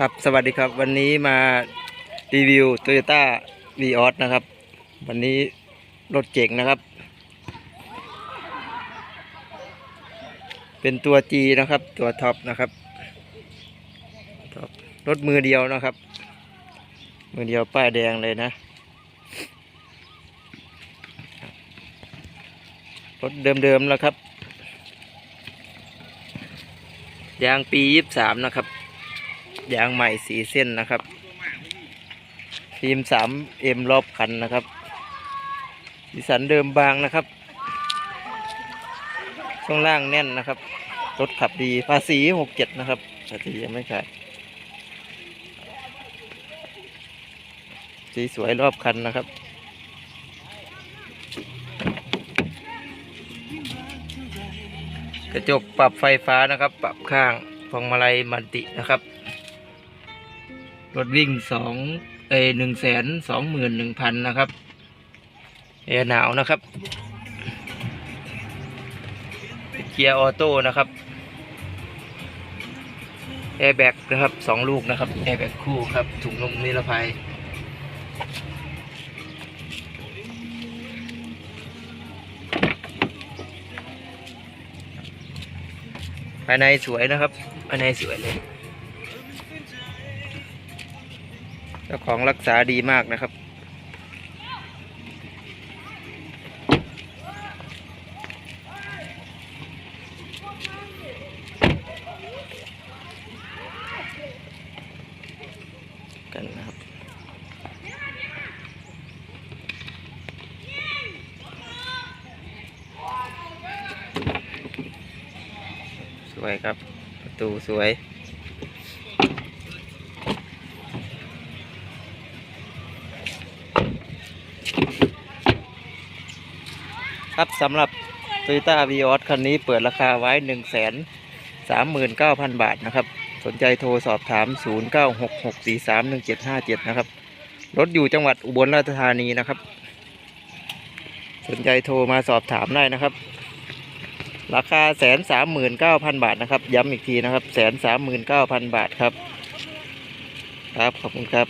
ครับสวัสดีครับวันนี้มารีวิว Toyota v ีออสนะครับ วันนี้รถเจ๋งนะครับ เป็นตัว G นะครับ ตัวท็อปนะครับรถมือเดียวนะครับ มือเดียวป้ายแดงเลยนะ รถเดิมๆแล้วครับยางปียี่สามนะครับ ยางใหม่สีเส้นนะครับ ฟิล์มสามเอ็มรอบคันนะครับสีสันเดิมบางนะครับ ช่วงล่างแน่นนะครับ รถขับดีภาษีหกเจ็ดนะครับภาษียังไม่ขาดสีสวยรอบคันนะครับกระจกปรับไฟฟ้านะครับ ปรับข้างพวงมาลัยมันตินะครับ รถวิ่งสองเอหนึ่งแสนสองหมื่นหนึ่งพันนะครับแอร์หนาวนะครับเกียร์ออโต้นะครับแอร์แบ็กนะครับสองลูกนะครับแอร์แบ็กคู่ครับถุงลมนิรภัยภายในสวยนะครับภายในสวยเลย จ้าของรักษาดีมากนะครับ กันนะครับสวยครับ ประตูสวย ครับสำหรับ Toyota v ีออสคันนี้เปิดราคาไว้1 3 9 0 0 0บาทนะครับ สนใจโทรสอบถาม0966431757นะครับ รถอยู่จังหวัดอุบลราชธานีนะครับ สนใจโทรมาสอบถามได้นะครับ ราคาแสนสามหมื่นเก้าพันบาทนะครับ ย้ำอีกทีนะครับแสนสามหมื่นเก้าพันบาทครับ ครับ ขอบคุณครับ